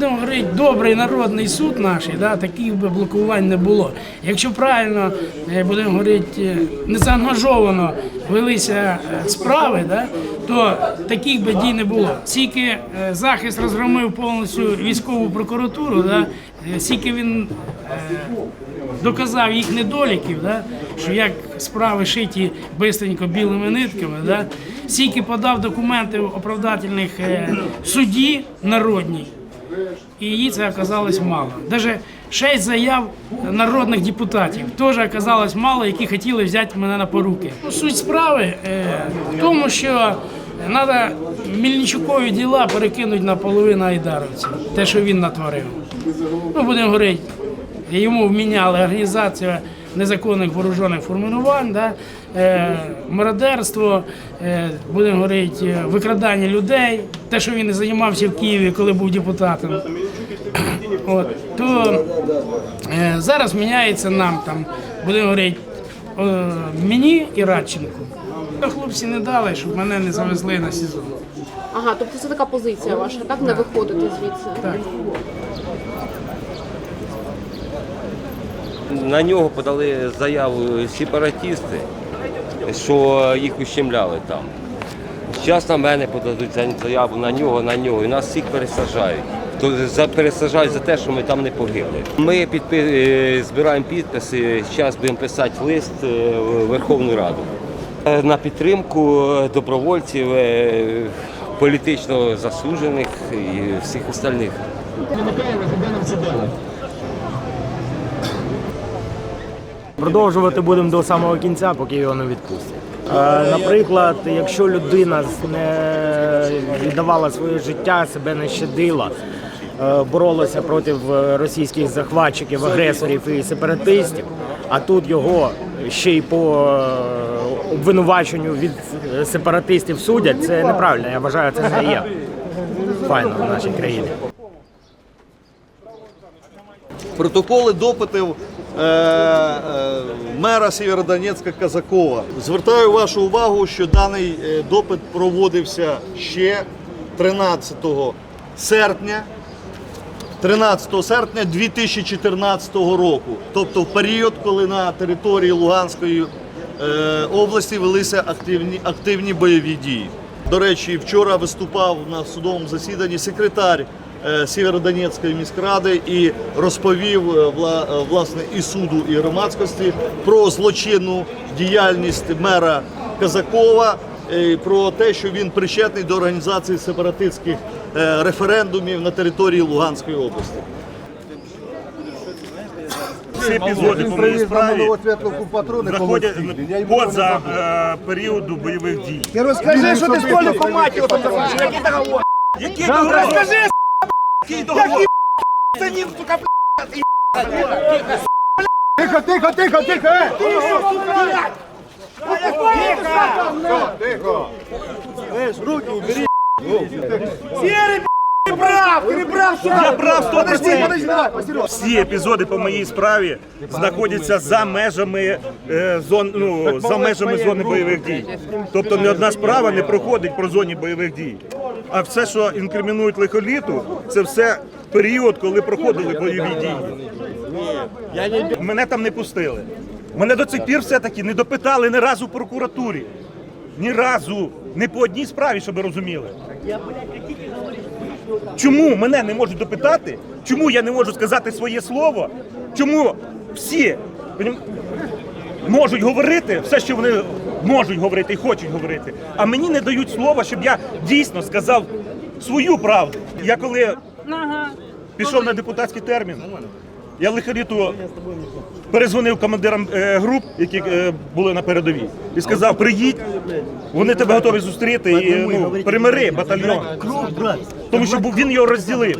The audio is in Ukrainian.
говорити, добрий народний суд наш, да, таких би блокувань не було. Якщо правильно е, будемо говорити, е, незаангажовано велися е, справи, да, то таких би дій не було. Скільки захист розгромив повністю військову прокуратуру, да, скільки він доказав їх недоліків, да, що як справи шиті бистренько білими нитками, да, скільки подав документів оправдательних в суді народній, і її це оказалось мало. Навіть шість заяв народних депутатів теж оказалось мало, які хотіли взяти мене на поруки. Суть справи е, в тому, що треба Мільничукові діла перекинути на половину айдаровців, те, що він натворив. Ну, будемо говорити, йому вміняли організація незаконних вооружених формувань, да, е, мародерство, е, будемо говорити, е, викрадання людей, те, що він займався в Києві, коли був депутатом. От, то е, зараз міняється нам там, будемо говорити, е, мені і Радченку. То хлопці не дали, щоб мене не завезли на СІЗО. Ага, тобто це така позиція ваша, так? Не виходити звідси. Так. На нього подали заяву сепаратисти, що їх ущемляли там. Зараз на мене подадуть заяву на нього, на нього, і нас всіх пересаджають. То пересаджають за те, що ми там не погибли. Ми підпи... е, збираємо підписи, зараз будемо писати лист е, в Верховну Раду Е, на підтримку добровольців, політично засуджених і всіх остальних. Продовжувати будемо до самого кінця, поки його не відпустять. Е, Наприклад, якщо людина не віддавала своє життя, себе не щадила, е, боролася проти е, російських захватчиків, агресорів і сепаратистів, а тут його ще й по обвинуваченню від сепаратистів судять, це неправильно. Я вважаю, це не є файно в нашій країні. протоколи допитів мера Сєвєродонецька Казакова. Звертаю вашу увагу, що даний е, допит проводився ще 13 серпня. 13 серпня 2014 року, тобто в період, коли на території Луганської е, області велися активні, активні бойові дії. До речі, вчора виступав на судовому засіданні секретар е, Сєвєродонецької міськради і розповів е, е, власне і суду, і громадськості про злочинну діяльність мера Казакова е, про те, що він причетний до організації сепаратистських е, референдумів на території Луганської області. Всі епізоди по моїй справі заходять поза е, періоду бойових дій. Ти розкажи, що ти з Толіком матір фотографуєш, який договор? Який договор? Розкажи? Це ні, сука, Тихо, тихо, тихо, тихо, е! Тихо! Тихо, тихо! Руки убери, прав, не прав, сука! Я прав 100%. Подожди, подожди, давай. Всі епізоди по моїй справі знаходяться за межами е, зон, ну, за межами зони бойових дій. Тобто ні одна справа не проходить про зоні бойових дій. А все, що інкримінують лихоліту, це все період, коли проходили бойові дії. Мене там не пустили. Мене до цих пір все-таки не допитали ні разу в прокуратурі. Ні разу. Не по одній справі, щоб ви розуміли. Чому мене не можуть допитати? Чому я не можу сказати своє слово? Чому всі можуть говорити все, що вони можуть говорити і хочуть говорити, а мені не дають слова, щоб я дійсно сказав свою правду. Я коли пішов на депутатський термін, я лихаріту перезвонив командирам е, груп, які е, були на передовій, і сказав: приїдь, вони тебе готові зустріти і ну, примири батальйон. Тому що був- він його розділив.